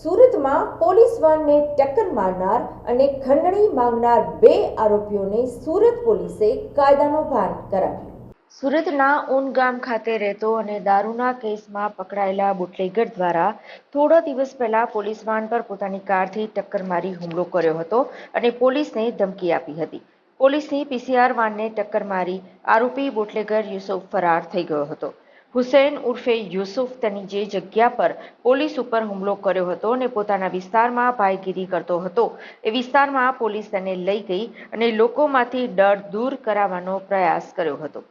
સુરતમાં પોલીસ વાનને ટક્કર મારનાર અને ખંડણી માંગનાર બે આરોપીઓને સુરત પોલીસે કાયદાનો ભાન કરાવ્યો. સુરતના ઊન ગામ ખાતે રહેતો અને દારૂના કેસમાં પકડાયેલા બુટલેગર દ્વારા થોડા દિવસ પહેલા પોલીસ વાન પર પોતાની કારથી ટક્કર મારી હુમલો કર્યો હતો અને પોલીસને ધમકી આપી હતી. પોલીસની પીસીઆર વાનને ટક્કર મારી આરોપી બુટલેગર યુસુફ ફરાર થઈ ગયો હતો. હુસૈન ઉર્ફે યુસુફ તેની જે જગ્યા પર પોલીસ ઉપર હુમલો કર્યો હતો અને પોતાના વિસ્તારમાં ભાઈગીરી કરતો હતો. એ વિસ્તારમાં પોલીસ તેને લઈ ગઈ અને લોકોમાંથી ડર દૂર કરાવવાનો પ્રયાસ કર્યો હતો.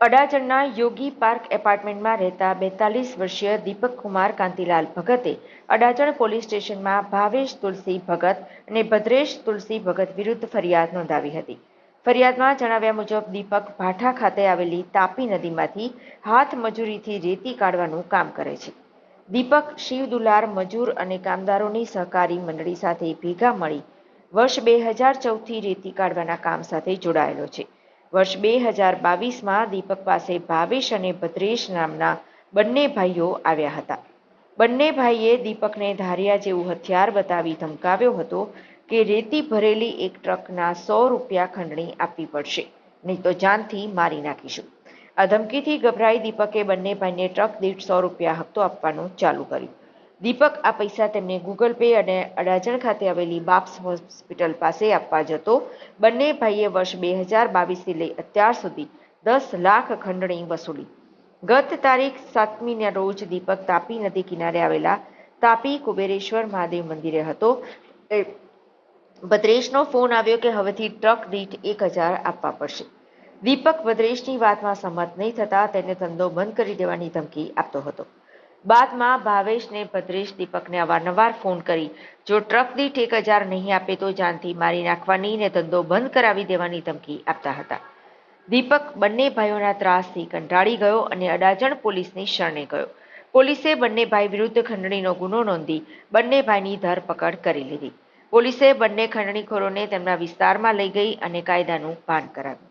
અડાજણના યોગી પાર્ક એપાર્ટમેન્ટમાં રહેતા બેતાલીસ વર્ષીય દીપક કુમાર કાંતિલાલ ભગતે અડાજણ પોલીસ સ્ટેશનમાં ભાવેશ તુલસી ભગત અને ભદ્રેશ તુલસી ભગત વિરુદ્ધ ફરિયાદ નોંધાવી હતી. ફરિયાદમાં જણાવ્યા મુજબ, દીપક ભાઠા ખાતે આવેલી તાપી નદીમાંથી હાથ મજૂરીથી રેતી કાઢવાનું કામ કરે છે. દીપક, શિવ દુલાર, મજૂર અને કામદારોની સહકારી મંડળી સાથે ભેગા મળી વર્ષ બે હજાર ચૌદથી રેતી કાઢવાના કામ સાથે જોડાયેલો છે. વર્ષ બે હજાર બાવીસમાં દીપક પાસે ભાવેશ અને ભદ્રેશ નામના બંને ભાઈઓ આવ્યા હતા. બંને ભાઈએ દીપકને ધારિયા જેવું હથિયાર બતાવી ધમકાવ્યો હતો. કે રેતી ભરેલી એક ટ્રકના સો રૂપિયા ખંડણી આપવી પડશે. નહીં તો જાનથી મારી નાખીશું. આ ધમકીથી ગભરાઈ દીપકે બંને ભાઈને ટ્રક દીઠ સો રૂપિયા હપ્તો આપવાનું ચાલુ કર્યું. દીપક આ પૈસા તેમને ગૂગલ પે અને અડાજણ ખાતે આવેલી બાપ્સ હોસ્પિટલ પાસે આપવા જતો. બંને ભાઈએ વર્ષ બે હજાર બાવીસથી લઈ અત્યાર સુધી દસ લાખ ખંડણી વસૂલી. ગત તારીખ સાતમીના રોજ દીપક તાપી નદી કિનારે આવેલા તાપી કુબેરેશ્વર મહાદેવ મંદિરે હતો. ભદ્રેશનો ફોન આવ્યો કે હવેથી ટ્રક દીઠ એક હજાર આપવા પડશે. દીપક ભદ્રેશની વાતમાં સંમત નહીં થતા તેને ધંધો બંધ કરી દેવાની ધમકી આપતો હતો. બાદમાં ભાવેશને ભદ્રેશ દીપકને અવારનવાર ફોન કરી, જો ટ્રક દીઠ એક હજાર નહીં આપે તો જાનથી મારી નાખવાની ને ધંધો બંધ કરાવી દેવાની ધમકી આપતા હતા. દીપક બંને ભાઈઓના ત્રાસથી કંટાળી ગયો અને અડાજણ પોલીસની શરણે ગયો. પોલીસે બંને ભાઈ વિરુદ્ધ ખંડણીનો ગુનો નોંધી બંને ભાઈની ધરપકડ કરી લીધી. પોલીસે બંને ખંડણીખોરોને તેમના વિસ્તારમાં લઈ ગઈ અને કાયદાનું ભાન કરાવ્યું.